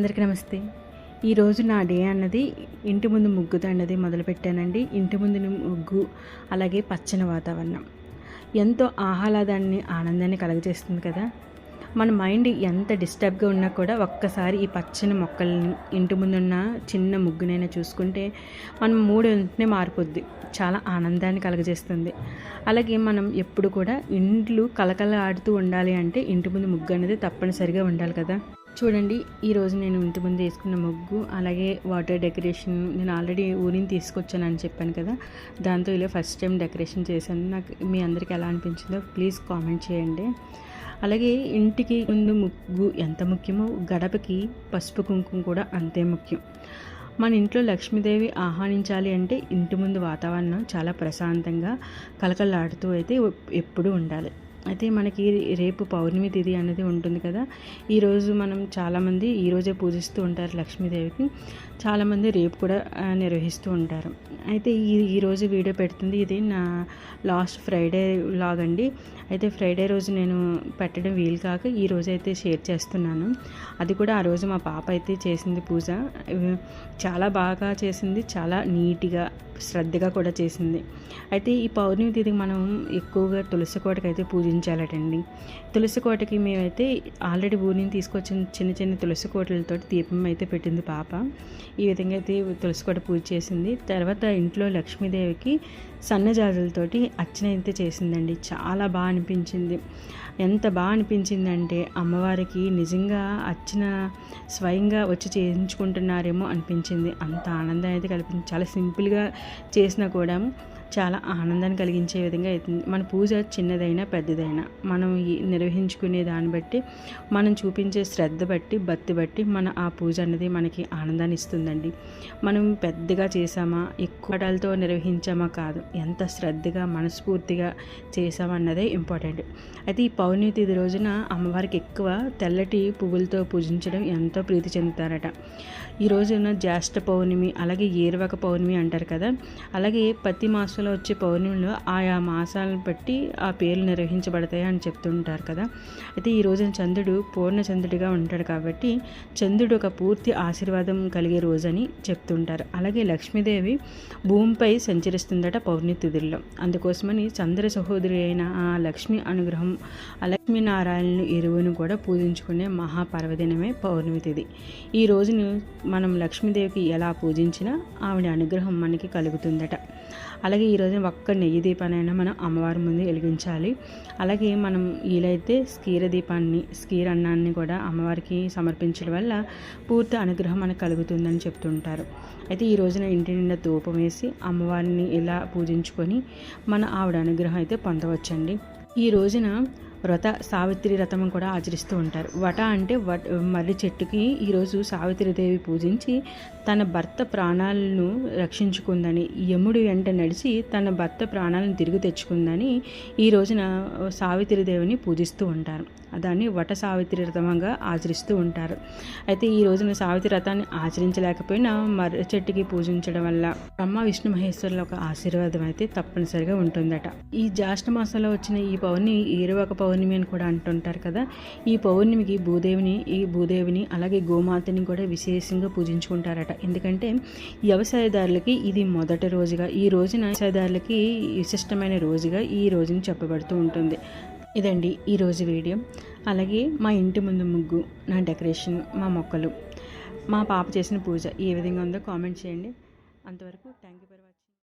అందరికీ నమస్తే. ఈరోజు నా డే అన్నది ఇంటి ముందు ముగ్గుతో అన్నది మొదలుపెట్టానండి. ఇంటి ముందు ముగ్గు అలాగే పచ్చని వాతావరణం. ఎంతో ఆహ్లాదాన్ని ఆనందాన్ని కలగజేస్తుంది కదా? మన మైండ్ ఎంత డిస్టర్బ్గా ఉన్నా కూడా ఒక్కసారి ఈ పచ్చని మొక్కల్ని ఇంటి ముందున్న చిన్న ముగ్గునైనా చూసుకుంటే మనం మూడు వెంటనే మారిపోద్ది. చాలా ఆనందాన్ని కలగజేస్తుంది. అలాగే మనం ఎప్పుడు కూడా ఇండ్లు కలకల ఆడుతూ ఉండాలి అంటే ఇంటి ముందు ముగ్గు అనేది తప్పనిసరిగా ఉండాలి కదా? చూడండి ఈరోజు నేను ఇంటి ముందు వేసుకున్న ముగ్గు అలాగే వాటర్ డెకరేషన్ నేను ఆల్రెడీ ఊరిని తీసుకొచ్చాను అని చెప్పాను కదా దాంతో ఇలా ఫస్ట్ టైం డెకరేషన్ చేశాను. నాకు మీ అందరికీ ఎలా అనిపించిందో ప్లీజ్ కామెంట్ చేయండి. అలాగే ఇంటికి ముందు ముగ్గు ఎంత ముఖ్యమో గడపకి పసుపు కుంకుమ కూడా అంతే ముఖ్యం. మన ఇంట్లో లక్ష్మీదేవి ఆహ్వానించాలి అంటే ఇంటి ముందు వాతావరణం చాలా ప్రశాంతంగా కలకలాడుతూ అయితే ఎప్పుడూ ఉండాలి. అయితే మనకి రేపు పౌర్ణమి తిథి అనేది ఉంటుంది కదా. ఈరోజు మనం చాలామంది ఈరోజే పూజిస్తూ ఉంటారు లక్ష్మీదేవికి. చాలామంది రేపు కూడా నిర్వహిస్తూ ఉంటారు. అయితే ఈ ఈరోజు వీడియో పెడుతుంది. ఇది నా లాస్ట్ ఫ్రైడే లాగ్ అండి. అయితే ఫ్రైడే రోజు నేను పెట్టడం వీలు కాక ఈ రోజు అయితే షేర్ చేస్తున్నాను. అది కూడా ఆ రోజు మా పాప అయితే చేసింది పూజ. చాలా బాగా చేసింది. చాలా నీట్గా శ్రద్ధగా కూడా చేసింది. అయితే ఈ పౌర్ణమి తిథికి మనం ఎక్కువగా తులసి కోటకి అయితే పూజించాలటండి తులసి కోటకి మేమైతే ఆల్రెడీ ఊరిని తీసుకొచ్చిన చిన్న చిన్న తులసి కోటలతో దీపం అయితే పెట్టింది పాప. ఈ విధంగా అయితే తులసి కోట పూజ చేసింది. తర్వాత ఇంట్లో లక్ష్మీదేవికి సన్నజాజులతోటి అర్చన అయితే చేసిందండి. చాలా బాగా అనిపించింది. ఎంత బాగా అనిపించిందంటే అమ్మవారికి నిజంగా అర్చన స్వయంగా వచ్చి చేయించుకుంటున్నారేమో అనిపించింది. అంత ఆనందం అయితే కల్పించి చాలా సింపుల్గా చేసినా కూడా చాలా ఆనందాన్ని కలిగించే విధంగా అవుతుంది మన పూజ చిన్నదైనా పెద్దదైనా మనం నిర్వహించుకునే దాన్ని బట్టి మనం చూపించే శ్రద్ధ బట్టి భక్తి బట్టి మన ఆ పూజ అనేది మనకి ఆనందాన్ని ఇస్తుందండి. మనం పెద్దగా చేసామా ఎక్కువ పడాలతో నిర్వహించామా కాదు ఎంత శ్రద్ధగా మనస్ఫూర్తిగా చేసామన్నదే ఇంపార్టెంట్. అయితే ఈ పౌర్ణమి తిథి రోజున అమ్మవారికి ఎక్కువ తెల్లటి పువ్వులతో పూజించడం ఎంతో ప్రీతి చెందుతారట. ఈ రోజున జ్యేష్ఠ పౌర్ణమి అలాగే ఏరువక పౌర్ణమి అంటారు కదా అలాగే ప్రతి మాసం మాసంలో వచ్చే పౌర్ణమిలో ఆయా మాసాలను బట్టి ఆ పేర్లు నిర్వహించబడతాయి అని చెప్తుంటారు కదా. అయితే ఈ రోజున చంద్రుడు పూర్ణ చంద్రుడిగా ఉంటాడు కాబట్టి చంద్రుడు ఒక పూర్తి ఆశీర్వాదం కలిగే రోజని చెప్తుంటారు. అలాగే లక్ష్మీదేవి భూమిపై సంచరిస్తుందట పౌర్ణి తిథుల్లో. అందుకోసమని చంద్ర సహోదరి అయిన ఆ లక్ష్మి అనుగ్రహం లక్ష్మీనారాయణను ఎరువును కూడా పూజించుకునే మహాపర్వదినమే పౌర్ణమి తిథి. ఈ రోజును మనం లక్ష్మీదేవికి ఎలా పూజించినా ఆవిడ అనుగ్రహం మనకి కలుగుతుందట. అలాగే ఈరోజు ఒక్క నెయ్యి దీపానైనా మనం అమ్మవారి ముందు వెలిగించాలి. అలాగే మనం వీలైతే స్కీర దీపాన్ని స్కీర అన్నాన్ని కూడా అమ్మవారికి సమర్పించడం వల్ల పూర్తి అనుగ్రహం మనకు కలుగుతుందని చెప్తుంటారు. అయితే ఈ రోజున ఇంటి నిండా ధూపం వేసి అమ్మవారిని ఇలా పూజించుకొని మన ఆవిడ అనుగ్రహం అయితే పొందవచ్చండి. ఈ రోజున వ్రత సావిత్రి వ్రతం కూడా ఆచరిస్తూ ఉంటారు. వట అంటే వట్ మర్రి చెట్టుకి ఈరోజు సావిత్రిదేవి పూజించి తన భర్త ప్రాణాలను రక్షించుకుందని యముడు వెంట నడిచి తన భర్త ప్రాణాలను తిరిగి తెచ్చుకుందని ఈ రోజున సావిత్రిదేవిని పూజిస్తూ ఉంటారు. దాన్ని వట సావిత్రి వ్రతంగా ఆచరిస్తూ ఉంటారు. అయితే ఈ రోజున సావిత్రి వ్రతాన్ని ఆచరించలేకపోయినా మర్రి చెట్టుకి పూజించడం వల్ల బ్రహ్మ విష్ణు మహేశ్వరుల ఒక ఆశీర్వాదం అయితే తప్పనిసరిగా ఉంటుందట. ఈ జ్యేష్ఠ మాసంలో వచ్చిన ఈ పౌర్ణి ఏరువక పౌర్ణమి అని కూడా అంటుంటారు కదా. ఈ పౌర్ణమికి భూదేవిని ఈ భూదేవిని అలాగే గోమాతని కూడా విశేషంగా పూజించుకుంటారట. ఎందుకంటే వ్యవసాయదారులకి ఇది మొదటి రోజుగా ఈ రోజున వ్యవసాయదారులకి విశిష్టమైన రోజుగా ఈ రోజుని చెప్పబడుతూ ఉంటుంది. ఇదండి ఈరోజు వీడియో. అలాగే మా ఇంటి ముందు ముగ్గు నా డెకరేషన్ మా మొక్కలు మా పాప చేసిన పూజ ఏ విధంగా ఉందో కామెంట్ చేయండి. అంతవరకు థ్యాంక్ యూ ఫర్ వాచింగ్.